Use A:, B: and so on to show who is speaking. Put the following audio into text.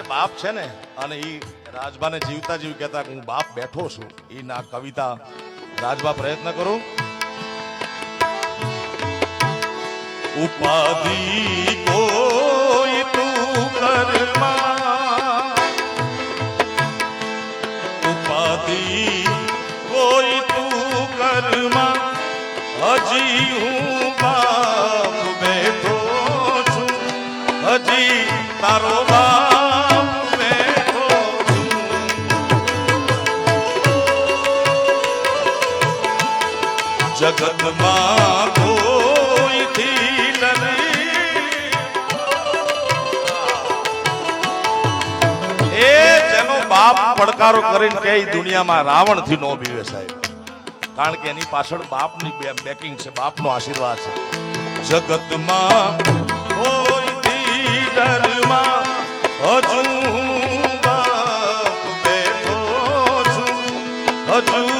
A: કે બાપ છે ને, અને એ રાજબાને જીવતા જીવ કહેતા હું બાપ બેઠો છું એ ના કવિતા રાજબા પ્રયત્ન કરું. ઉપાધિ કોઈ તું કરમાં. ઉપાધિ કોઈ તું કરમાં. હજી હું બાપ બેઠો છું, હજી તારો બાપ જગતમાં કોઈથી નથી એ જેનો બાપ પડકારો કરીને કે દુનિયામાં રાવણથી નો બીવે સાહેબ. કારણ કે એની પાછળ બાપની બેકિંગ છે બાપનો આશીર્વાદ છે. જગતમાં કોઈથી ડરમાં હજુ હું બાપ બેઠો છું હજુ